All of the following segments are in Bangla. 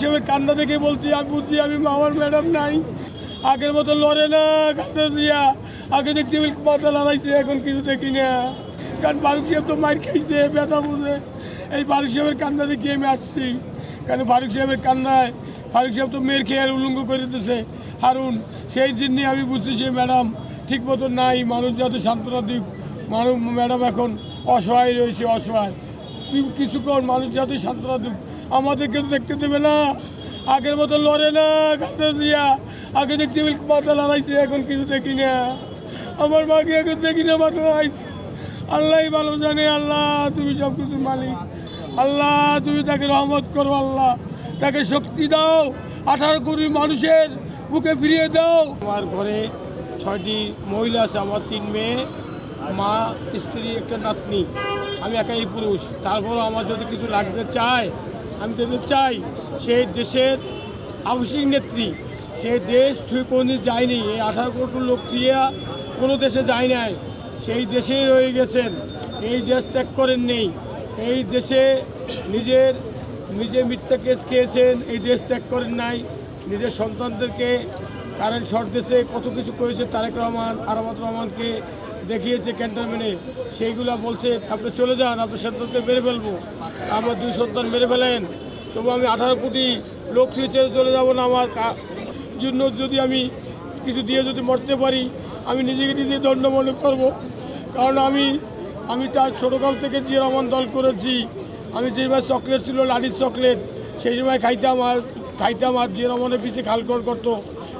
সাহেবের কান্না দেখে বলছি, আমি বুঝছি আমি আমার ম্যাডাম নাই। আগের মতো লড়ে না, কান্দা দিয়া আগে দেখছি মাথা লড়াইছে এখন কিছু দেখি না। কারণ ফারুক সাহেব তো মার খাইছে, ব্যথা বুঝে। এই ফারুক সাহেবের কান্না দেখে আমি আসছি। কারণ ফারুক সাহেবের কান্নায় ফারুক সাহেব তো মেয়ের খেয়ে উলঙ্গ করে দিতেছে। হারুন, সেই জন্যে আমি বুঝছি সে ম্যাডাম ঠিক মতো নাই, মানুষ যাতে সান্ত্বনা দিক। মানুষ ম্যাডাম এখন অসহায় রয়েছে, অসহায়। কিছুক্ষণ মানুষ যাতে সান্ত্বনা দিক। আমাদেরকে তো দেখতে দেবে না। আগের মতো লড়ে না কান্দা দিয়া আগে দেখছি মাথা লড়াইছে এখন কিছু দেখি না। আমার মাকে এখন দেখি না মাথা লড়াইছে আল্লাহ ভালো জানে, আল্লাহ তুমি সব কিছুর মালিক। আল্লাহ তুমি তাকে রহমত করো, আল্লাহ। তাকে শক্তি দাও, আঠারো কোটি মানুষের বুকে ফিরিয়ে দাও। আমার ঘরে ছয়টি মহিলা আছে, আমার তিন মেয়ে, মা, স্ত্রী, একটা নাতনি। আমি একাই পুরুষ। তারপরও আমার যদি কিছু লাগতে চায় আমি যেতে চাই, সেই দেশের আবশ্যিক নেত্রী, সে দেশ থুই কোনো দিন যায়নি। এই আঠারো কোটি লোক দিয়ে কোনো দেশে যায় নাই। সেই দেশেই রয়ে গেছেন। এই দেশ ত্যাগ করেন নেই এই দেশে নিজের নিজে মিথ্যা কেস খেয়েছেন। এই দেশ ত্যাগ করেন নাই। নিজের সন্তানদেরকে কারেন্ট শর্ট দেশে কত কিছু করেছে তারেক রহমান, আরামত রহমানকে দেখিয়েছে ক্যান্টনমেন্টে। সেইগুলো বলছে, আপনি চলে যান আপনার সন্তানকে মেরে ফেলব। আমার দুই সন্তান মেরে ফেলেন। তবু আমি আঠারো কোটি লোক ছেড়ে চলে যাব না আমার জন্য যদি আমি কিছু দিয়ে যদি মরতে পারি, আমি নিজেকে নিজে দণ্ড মনে করব। কারণ আমি আমি তার ছোটোকাল থেকে যে রহমান দল করেছি, আমি যে সময় চকলেট ছিল লাডির চকলেট, সেই সময় খাইতাম আর খাইতাম আর যে রহমানের পিছিয়ে খালকর করতো।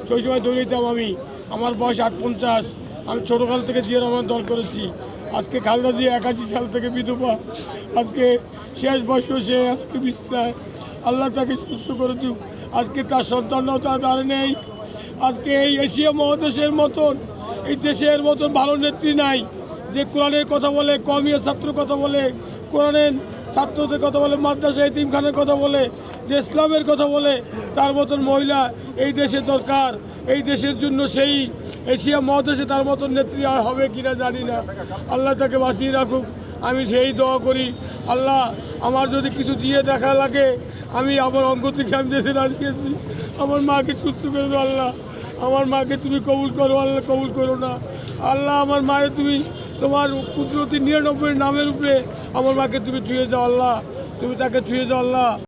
সেই সময় দৌড়িতাম আমি। আমার বয়স আট পঞ্চাশ আমি ছোটোকাল থেকে জিয়া রহমান দল করেছি। আজকে খালদা জিয়া একাশি সাল থেকে বিধবা। আজকে শেষ বয়সেও সে আজকে বিছনায়। আল্লাহ তাকে সুস্থ করে দিক আজকে তার সন্তানরাও তার নেই। আজকে এই এশিয়া মহাদেশের মতন, এই দেশের মতন ভালো নেত্রী নাই যে কোরআনের কথা বলে কমিয়া ছাত্র কথা বলে, কোরআনের ছাত্রদের কথা বলে, মাদ্রাসা এতিমখানের কথা বলে যে ইসলামের কথা বলে, তার মতন মহিলা এই দেশে দরকার, এই দেশের জন্য সেই এশিয়া মহাদেশে তার মতন নেত্রী আর হবে কিনা জানি না। আল্লাহ তাকে বাঁচিয়ে রাখুক। আমি সেই দোয়া করি, আল্লাহ আমার যদি কিছু দিয়ে দেখা লাগে, আমি আমার অঙ্গ থেকে আমি দেশে রাজিয়েছি আমার মাকে সুস্থ করে দাও আল্লাহ। আমার মাকে তুমি কবুল করো, আল্লাহ কবুল করো না। আল্লাহ আমার মায়ের তুমি তোমার কুদরতি নিরানব্বই নামের উপরে আমার মাকে তুমি ছুঁয়ে যাও আল্লাহ। তুমি তাকে ছুঁয়ে যাও আল্লাহ।